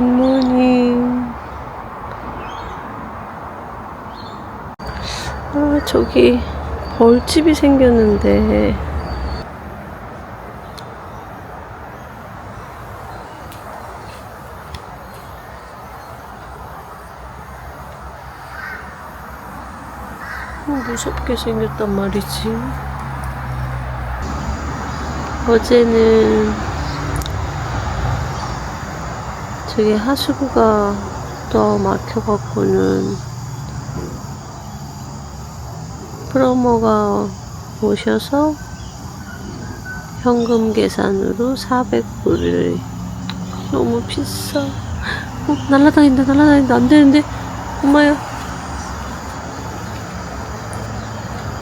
굿모닝. 아, 저기 벌집이 생겼는데. 어, 무섭게 생겼단 말이지. 어제는 저기 하수구가 또 막혀갖고는 프로모가 오셔서 현금 계산으로 400불을 너무 비싸. 어, 날라다닌다, 날라다닌다. 안 되는데. 엄마야.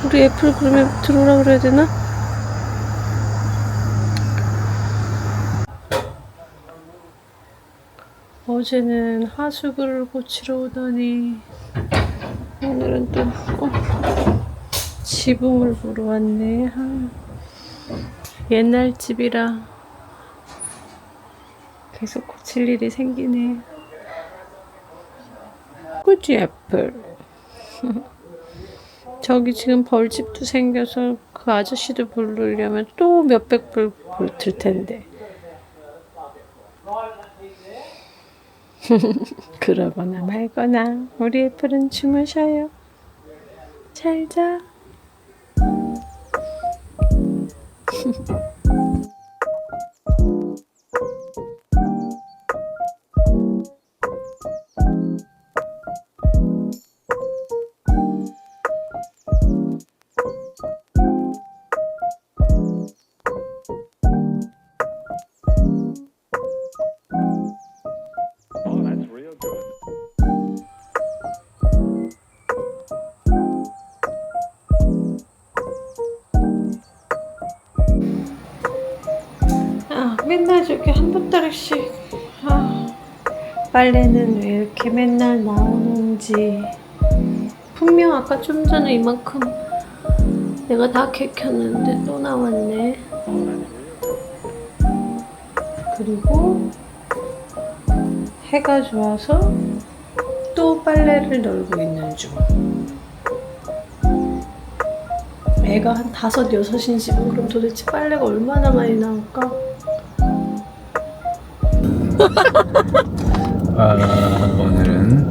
우리 애플 그러면 들어오라 그래야 되나? 어제는 하수구를 고치러 오더니 오늘은 또 어, 지붕을 보러 왔네. 아, 옛날 집이라 계속 고칠 일이 생기네. 그지 애플. 저기 지금 벌집도 생겨서 그 아저씨도 부르려면 또 몇백 불 들 텐데. 그러거나 말거나 우리 애플은 주무셔요. 잘 자. 한 보따리씩. 아, 빨래는 왜 이렇게 맨날 나오는지. 분명 아까 좀 전에 이만큼 내가 다 개켰는데 또 나왔네. 그리고 해가 좋아서 또 빨래를 널고 있는 중. 애가 한 다섯 여섯인 집은 그럼 도대체 빨래가 얼마나 많이 나올까? 아, 오늘은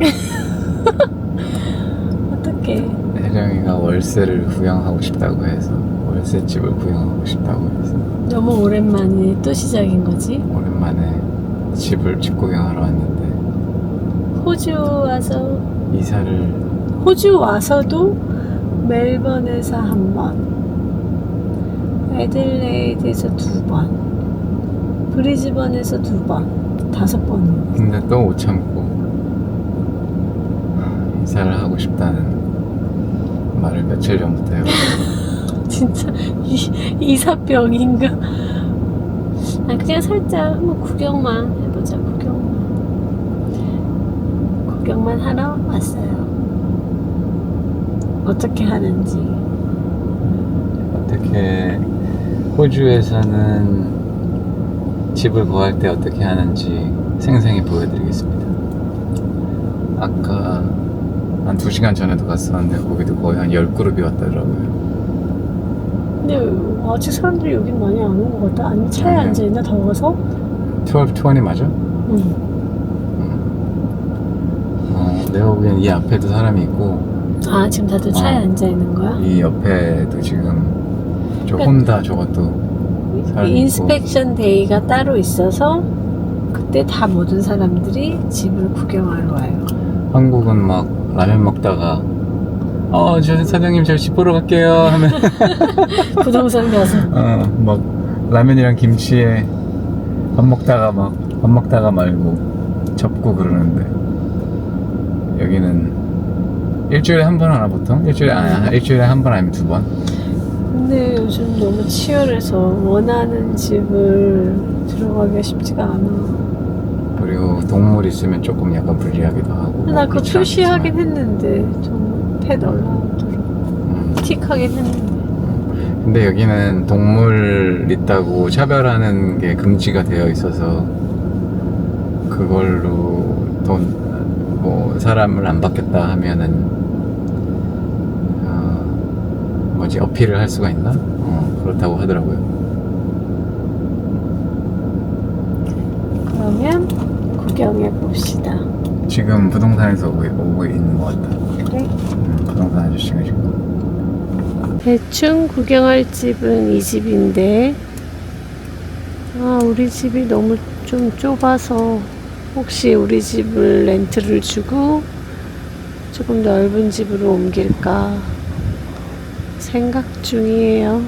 어떡해. 혜정이가 월세를 구경하고 싶다고 해서 월세집을 구경하고 싶다고 해서. 너무 오랜만에 또 시작인 거지? 오랜만에 집을 집 구경하러 왔는데. 호주 와서, 이사를. 호주 와서도 멜번에서 한 번, 애들레이드에서 두 번, 브리즈번에서 두 번, 다섯 번. 근데 또 못 참고 이사를 하고 싶다는 말을 며칠 전부터 해요. 진짜 이, 이사병인가? 아, 그냥 살짝 한번 구경만 해보자, 구경만. 구경만 하러 왔어요. 어떻게 하는지. 어떻게 호주에서는 집을 구할 때 어떻게 하는지 생생히 보여드리겠습니다. 아까 한 2시간 전에도 갔었는데 거기도 거의 한 10그룹이 왔더라고요. 근데 아직 사람들이 여긴 많이 안 온 것 같아. 아니 차에 아니요. 앉아있나 더워서? 1220 맞아? 응. 어, 내가 보기엔 이 앞에도 사람이 있고 아 지금 다들 차에 어. 앉아있는 거야? 이 옆에도 지금 저 그러니까 혼다 저것도 인스펙션 데이가 따로 있어서 그때 다 모든 사람들이 집을 구경하러 와요. 한국은 막 라면 먹다가 어, 저 사장님 저 집 보러 갈게요 하면 부동산 가서. 어, 막 라면이랑 김치에 밥 먹다가 막 밥 먹다가 말고 접고 그러는데 여기는 일주일에 한 번 하나 보통 일주일에 아 일주일에 한 번 아니면 두 번. 근데 요즘 너무 치열해서 원하는 집을 들어가기가 쉽지가 않아. 그리고 동물 있으면 조금 약간 불리하기도 하고. 나 그거 그렇지 표시하긴 않지만. 했는데 좀펫 얼라우드로 음. 틱하긴 했는데. 근데 여기는 동물 있다고 차별하는 게 금지가 되어 있어서 그걸로 돈 뭐 사람을 안 받겠다 하면은 어, 뭐지 어필을 할 수가 있나? 어, 그렇다고 하더라고요. 그러면 구경해 봅시다. 지금 부동산에서 오고, 오고 있는 것 같다. 그래? 음, 부동산 아저씨가 지금. 대충 구경할 집은 이 집인데, 아, 우리 집이 너무 좀 좁아서, 혹시 우리 집을 렌트를 주고, 조금 넓은 집으로 옮길까 생각 중이에요.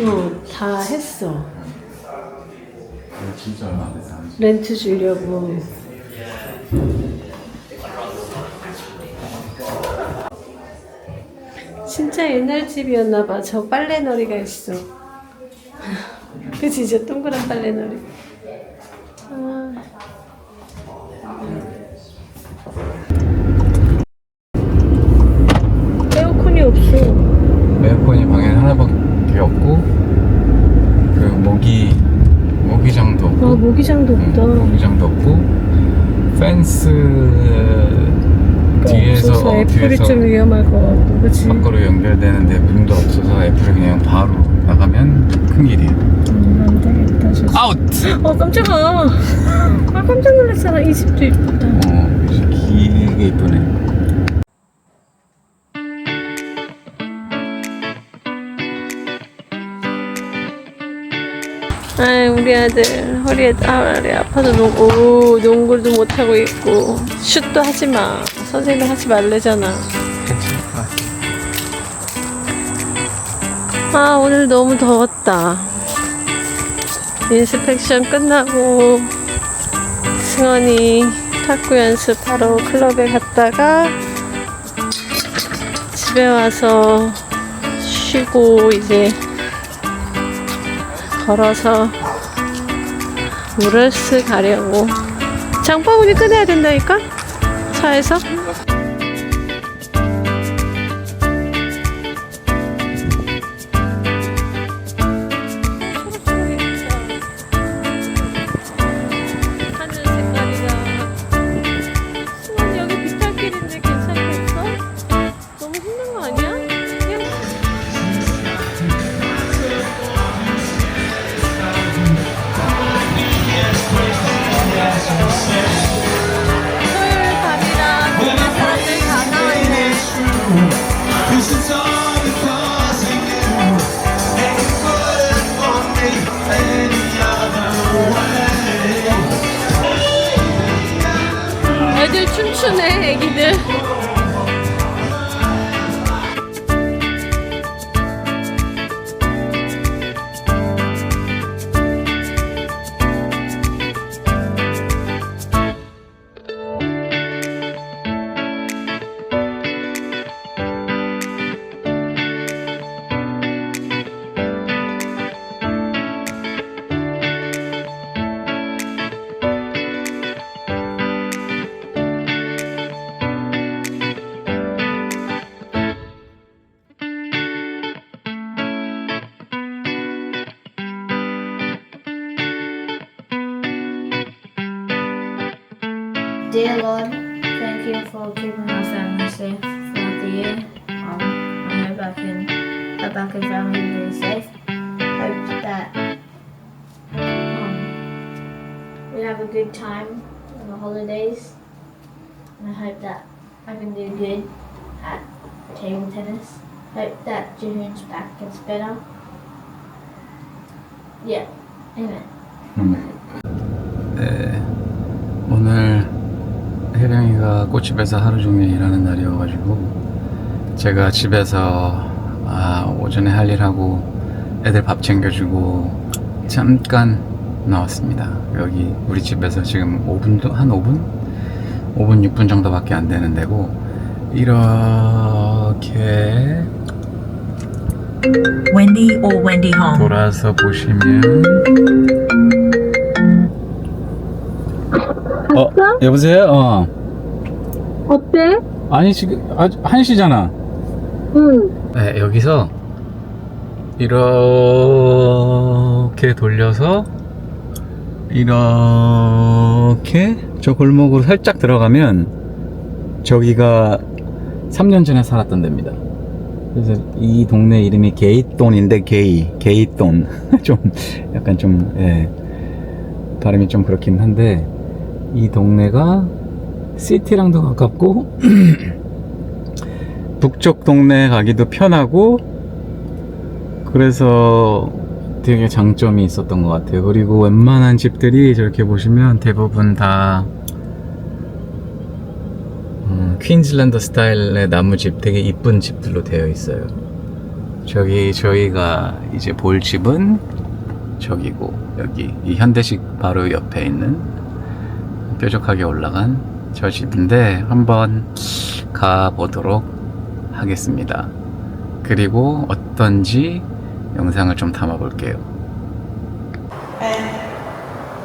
응, 다 했어. 진짜 얼마 안 됐어. 렌트 주려고. 진짜 옛날 집이었나 봐. 저 빨래놀이가 있어. 그치, 저 동그란 빨래놀이. 아. 에어컨이 없어. 에어컨이 방에 하나밖에 없고 그 모기 모기장도 없고 아, 모기장도 응, 없다. 모기장도 없고 펜스 뒤에서 없어서 어, 애플이 뒤에서 좀 위험할 것 같고, 그치? 밖으로 연결되는데 문도 없어서 애플이 그냥 바로 나가면 큰 길이에요. 음, 안 되겠다, 저 아웃! 어 깜짝아 아 깜짝 놀랐잖아 이 집도 이쁘다 어, 길게 이쁘네. 아 우리 아들 허리에 다리 아파서 농, 오, 농구도 못하고 있고. 슛도 하지 마. 선생님 하지 말래잖아. 아 오늘 너무 더웠다. 인스펙션 끝나고 승원이 탁구 연습하러 클럽에 갔다가 집에 와서 쉬고 이제 걸어서 무르스 가려고. 장바구니 꺼내야 된다니까? 차에서 Dear Lord, thank you for keeping our family safe throughout the year. Um, I hope I can hope I family really safe. Hope that um, we have a good time on the holidays. And I hope that I can do good at table tennis. Hope that Jihoon's back gets better. Yeah. Amen. Mm. Uh. 혜령이가 꽃집에서 하루 종일 일하는 날이어가지고 제가 집에서 아, 오전에 할 일하고 애들 밥 챙겨주고 잠깐 나왔습니다. 여기 우리 집에서 지금 5분도 한 5분? 5분 6분 정도밖에 안 되는 데고 이렇게 Wendy or Wendy. 돌아서 보시면 어 여보세요 어 어때? 아니 지금 아주 1시잖아 응. 네 여기서 이렇게 돌려서 이렇게 저 골목으로 살짝 들어가면 저기가 3년 전에 살았던 데입니다. 그래서 이 동네 이름이 게이돈인데 게이 게이돈 좀 약간 좀 예, 발음이 좀 그렇긴 한데 이 동네가 시티랑도 가깝고 북쪽 동네 가기도 편하고 그래서 되게 장점이 있었던 것 같아요. 그리고 웬만한 집들이 저렇게 보시면 대부분 다 음, 퀸즐랜드 스타일의 나무집 되게 이쁜 집들로 되어 있어요. 저기 저희가 이제 볼 집은 저기고 여기 이 현대식 바로 옆에 있는 뾰족하게 올라간 저 집인데 한번 가보도록 하겠습니다. 그리고 어떤지 영상을 좀 담아 볼게요. And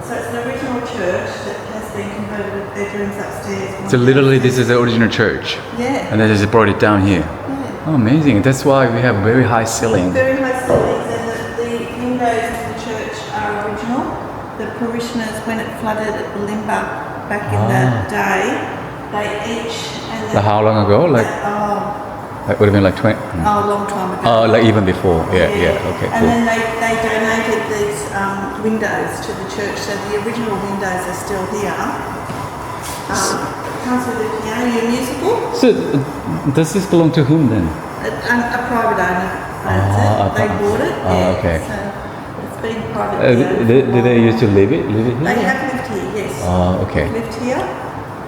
so it's an original church that has been converted with bedrooms upstairs. So literally this is the original church Yeah. and they just brought it down here. yeah. Oh, amazing. That's why we have very high ceiling. Very high ceilings and the, the windows of the church are original. The parishioners, when it flooded at Bulimba back in that day, they each and the, Like how long ago? Like, oh, would have been like 20. oh, a long time ago. Oh, like even before. Yeah, yeah. Okay, And cool. then they, they donated these um, windows to the church, so the original windows are still here. Um, comes with a piano, your musical. So uh, does this belong to whom then? A, a, a private owner owns Ah, it. They bought it. Ah, yeah. okay. So it's been private. Uh, owned did, for a did they used to live it? Live it They here? have here, yes. Oh, okay. Lived here,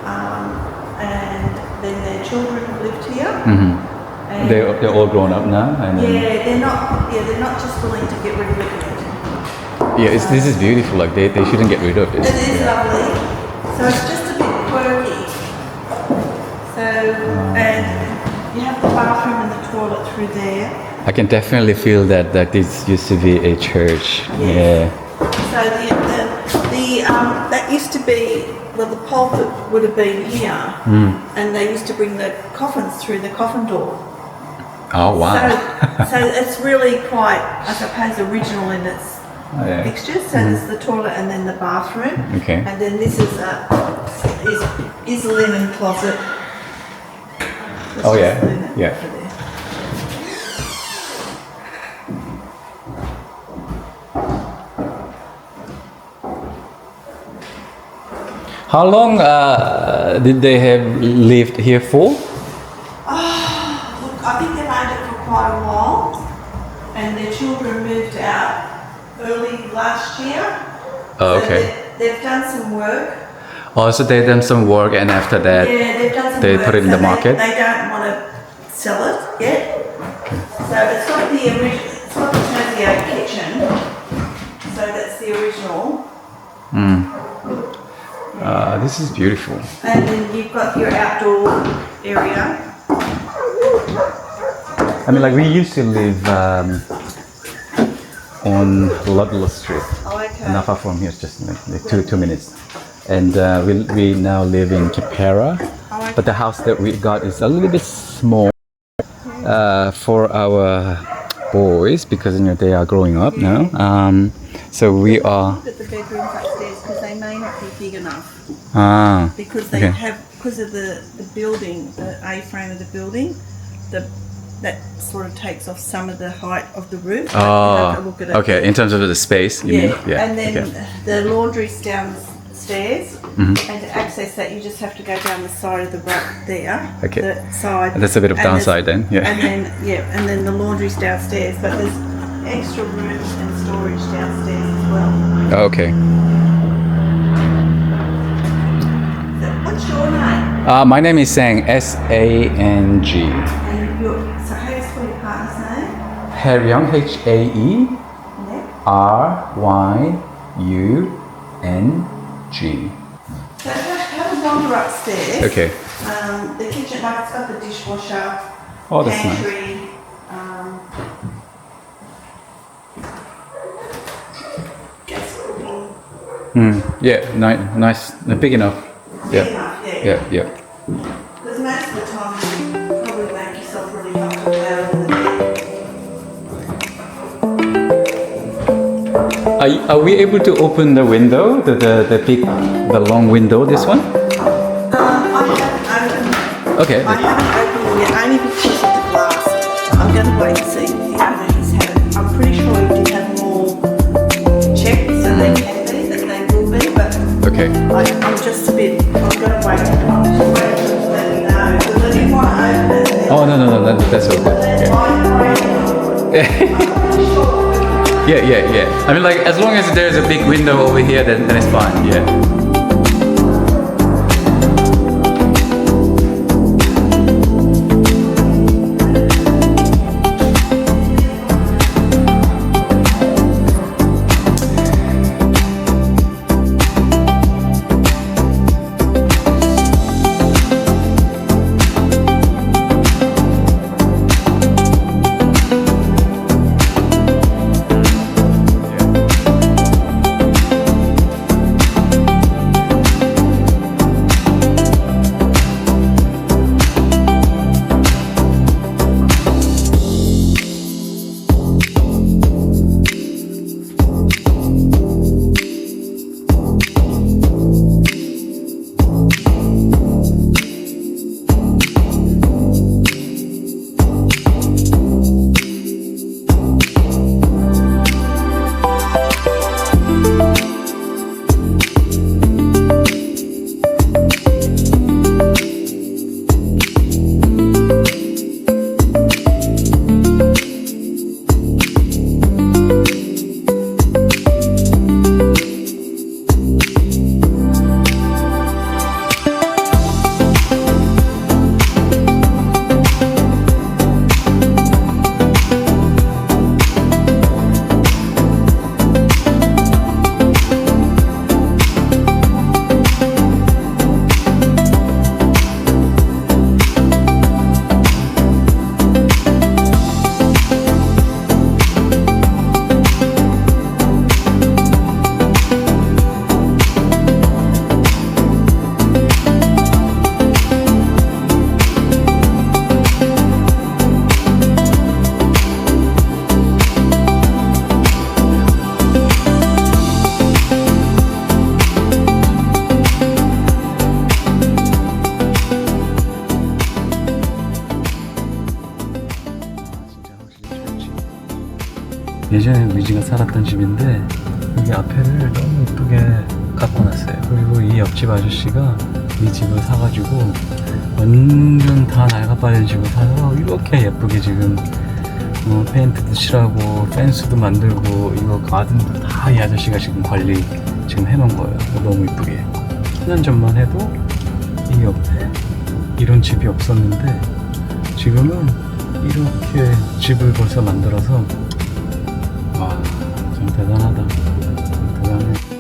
um, and then their children lived here. hmm And They they're all grown up now. And yeah, they're not. Yeah, they're not just willing to get rid of it. Yeah, it's, this is beautiful. Like they, they shouldn't get rid of this. It is lovely. So it's just a bit quirky. So, and you have the bathroom and the toilet through there. I can definitely feel that that this used to be a church. Yeah. So the, the, the um, that used to be, well, the pulpit would have been here. And they used to bring the coffins through the coffin door. Oh wow. So, so it's really quite, I suppose, original in its Oh, yeah. fixtures. So there's the toilet and then the bathroom. Okay. And then this is a is is a linen closet. It's Oh, yeah. Yeah. How long uh, did they have lived here for? Look, I think they've owned it for quite a while, and their children moved out early last year. Oh, So okay. they- They've done some work. Also, they done some work, and after that, Yeah, they've done some they work. put it in so the market? They, they don't want to sell it yet. So it's got the original, it's got the Tokyo kitchen. So that's the original. Uh, this is beautiful. And then you've got your outdoor area. I mean, like we used to live um, on Ludlow Street, Oh, okay. not far from here, it's just like, two two minutes. And uh, we we now live in Kipera, Oh, but the house that we got is a little bit small uh, for our boys because you know they are growing up now. Um, so we are. Look at the bedrooms upstairs because they may not be big enough Ah, because they Okay. have because of the, the building, the A-frame of the building, the that sort of takes off some of the height of the roof. You have to look at it. okay. In terms of the space, you Yeah. mean? Yeah. And then okay. the laundry's downstairs, Mm-hmm. and to access that, you just have to go down the side of the rock there. Okay. The side. That's a bit of there's- downside then, yeah. And then yeah, and then the laundry's downstairs, but there's extra rooms and storage downstairs as well. Okay. Uh, my name is Sang, S A N G. And your, so how do you spell your partner's name? H A E R Y U N G. So wander upstairs. Okay. Um, the kitchen, like it's got the dishwasher, oh, that's pantry. Nice. Um, Mm, yeah, ni- nice, big enough. Yeah, enough, yeah. yeah, yeah. Because most of the time you probably make yourself really comfortable out in the. Are, y- are we able to open the window, the, the, the big, the long window, this one? Um, I haven't opened Okay. I haven't opened it yet, only because of the glass. I'm going to wait and see Oh, no, no, no, that, that's okay. Yeah. Yeah, yeah, yeah. I mean, like, as long as there's a big window over here, then, then it's fine, yeah. 위지가 살았던 집인데 여기 앞에를 너무 예쁘게 가꿔놨어요. 그리고 이 옆집 아저씨가 이 집을 사가지고 완전 다 낡아빠진 집을 사서 이렇게 예쁘게 지금 어, 페인트도 칠하고 펜스도 만들고 이거 가든도 다 이 아저씨가 지금 관리 지금 해놓은 거예요. 너무 이쁘게. 10년 전만 해도 이 옆에 이런 집이 없었는데 지금은 이렇게 집을 벌써 만들어서 와, 좀 대단하다. 대단해.